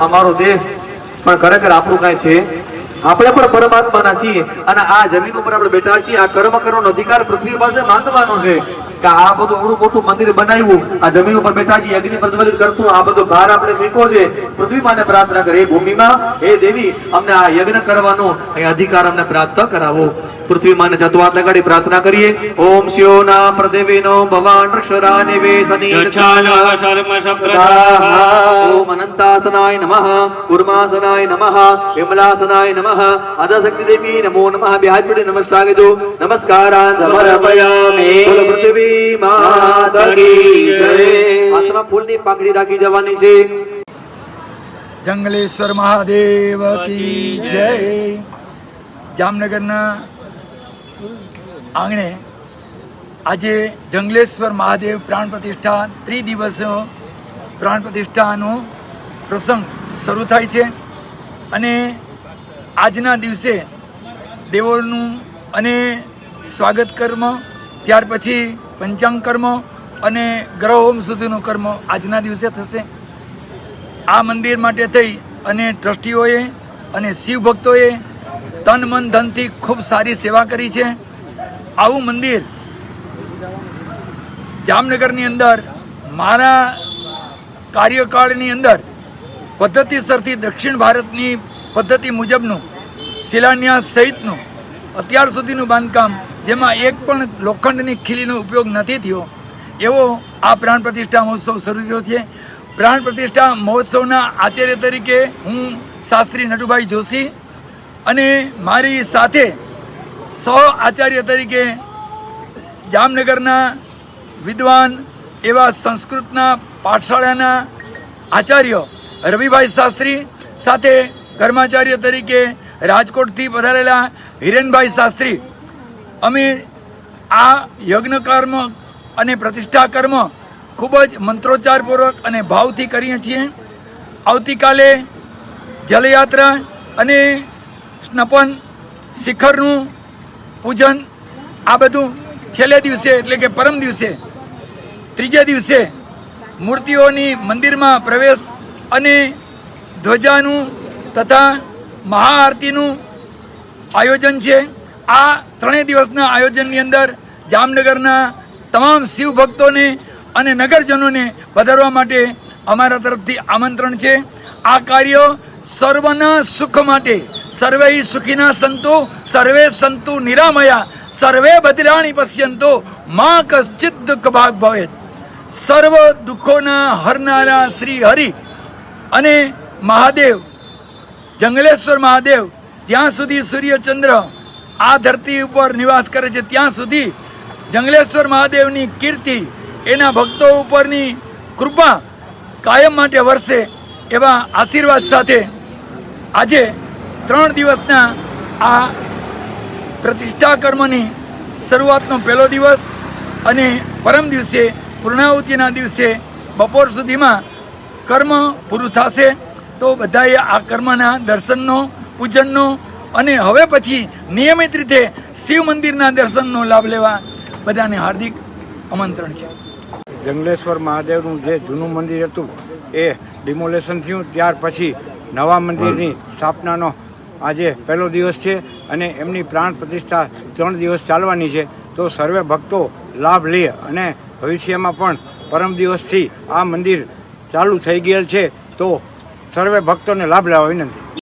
અમારો દેશ પણ ખરેખર આપણું કાંઈ છે? આપણે પણ પરમાત્માના છીએ અને આ જમીન ઉપર આપણે બેઠા છીએ. આ કર્મ કરવાનો અધિકાર પૃથ્વી પાસે માંગવાનો છે કે આ બધું અવડું મોટું મંદિર બનાવ્યું. આ જમીન ઉપર બેઠા છીએ, અગ્નિ પ્રજ્વલિત કરશું. આ બધો ભાર આપણે મીકો છે. પૃથ્વી માને પ્રાર્થના કરે એ ભૂમિમાં હે દેવી, અમને આ યજ્ઞ કરવાનો અધિકાર અમને પ્રાપ્ત કરાવો. પૃથ્વી માને જતવાત લગાડી પ્રાર્થના કરીએ. ઓમ શિવના પ્રદેવીનો ભવાન અક્ષરા નિવેશની ઓમ અનંતાસનાય નમઃ કુર્માસનાય નમઃ વિમલાસનાય નમઃ આદશક્તિ દેવી નમો નમઃ બે હાથ નમસ્કાર કીધો. નમસ્કારાન સમર્પયામિ. બોલો પૃથ્વી માતા કી જય. હાથમાં ફૂલની પાકડી રાખી જવાની છે. જંગલેશ્વર મહાદેવ કી જય. જામનગરના આંગણે આજે જંગલેશ્વર મહાદેવ પ્રાણ પ્રતિષ્ઠા ત્રિદિવસ પ્રાણ પ્રતિષ્ઠાનો પ્રસંગ શરૂ થાય છે અને આજના દિવસે દેવોનું અને સ્વાગત કર્મ, ત્યાર પછી પંચાંગ કર્મ અને ગ્રહ હોમ સુધીનું કર્મ આજના દિવસે થશે. આ મંદિર માટે થઈ અને ટ્રસ્ટીઓએ અને શિવ ભક્તોએ તન મન ધનથી ખૂબ સારી સેવા કરી છે. આવું મંદિર જામનગરની અંદર, મારા કાર્યકાળની અંદર પદ્ધતિસરથી દક્ષિણ ભારતની પદ્ધતિ મુજબનું, શિલાન્યાસ સહિતનું, અત્યાર સુધીનું બાંધકામ, જેમાં એક પણ લોખંડની ખીલીનો ઉપયોગ નથી થયો, એવો આ પ્રાણ પ્રતિષ્ઠા મહોત્સવ શરૂ થયો છે. પ્રાણ પ્રતિષ્ઠા મહોત્સવના આચાર્ય તરીકે હું શાસ્ત્રી નટુભાઈ જોશી અને મારી સાથે સહ આચાર્ય તરીકે જામનગરના વિદ્વાન એવા સંસ્કૃતના પાઠશાળાના આચાર્ય રવિભાઈ શાસ્ત્રી સાથે કર્માચાર્ય તરીકે રાજકોટથી પધારેલા હિરેનભાઈ શાસ્ત્રી. અમે આ યજ્ઞ કર્મ અને પ્રતિષ્ઠા કર્મ ખૂબ જ મંત્રોચ્ચારપૂર્વક અને ભાવથી કરીએ છીએ. આવતીકાલે જલયાત્રા અને સ્નપન, શિખરનું પૂજન, આ બધું છેલ્લે દિવસે, એટલે કે પરમ દિવસે, ત્રીજે દિવસે મૂર્તિઓની મંદિરમાં પ્રવેશ અને ધ્વજાનું તથા મહાઆરતીનું આયોજન છે. આ ત્રણેય દિવસના આયોજનની અંદર જામનગરના તમામ શિવ ભક્તોને અને નગરજનોને વધારવા માટે અમારા તરફથી આમંત્રણ છે. આ કાર્ય સર્વના સુખ માટે સર્વે સુખીના સંતુ સર્વે સંતુ નિરામયા સર્વે બદલાણી પશ્યંતો માં કશ્ચિત દુઃખ ભાગ ભવે સર્વ દુઃખોના હરનારા શ્રી હરિ અને મહાદેવ જંગલેશ્વર મહાદેવ ત્યાં સુધી સૂર્યચંદ્ર આ ધરતી ઉપર નિવાસ કરે છે ત્યાં સુધી જંગલેશ્વર મહાદેવની કીર્તિ એના ભક્તો ઉપરની કૃપા કાયમ માટે વરસે એવા આશીર્વાદ સાથે આજે ત્રણ દિવસના આ પ્રતિષ્ઠા કર્મની શરૂઆતનો પહેલો દિવસ અને પરમ દિવસે પૂર્ણાહુતિના દિવસે બપોર સુધીમાં કર્મ પૂરું થશે. તો બધાએ આ કર્મના દર્શનનો પૂજનનો અને હવે પછી નિયમિત રીતે શિવ મંદિરના દર્શનનો લાભ લેવા બધાને હાર્દિક આમંત્રણ છે. જંગલેશ્વર મહાદેવનું જે જૂનું મંદિર હતું એ ડિમોલેશન થયું. ત્યાર પછી નવા મંદિરની સ્થાપનાનો આજે પહેલો દિવસ છે અને એમની પ્રાણ પ્રતિષ્ઠા ત્રણ દિવસ ચાલવાની છે. તો સર્વે ભક્તો લાભ લે અને ભવિષ્યમાં પણ પરમ દિવસથી આ મંદિર ચાલુ થઈ ગયેલ છે. તો સર્વે ભક્તોને લાભ લેવા વિનંતી.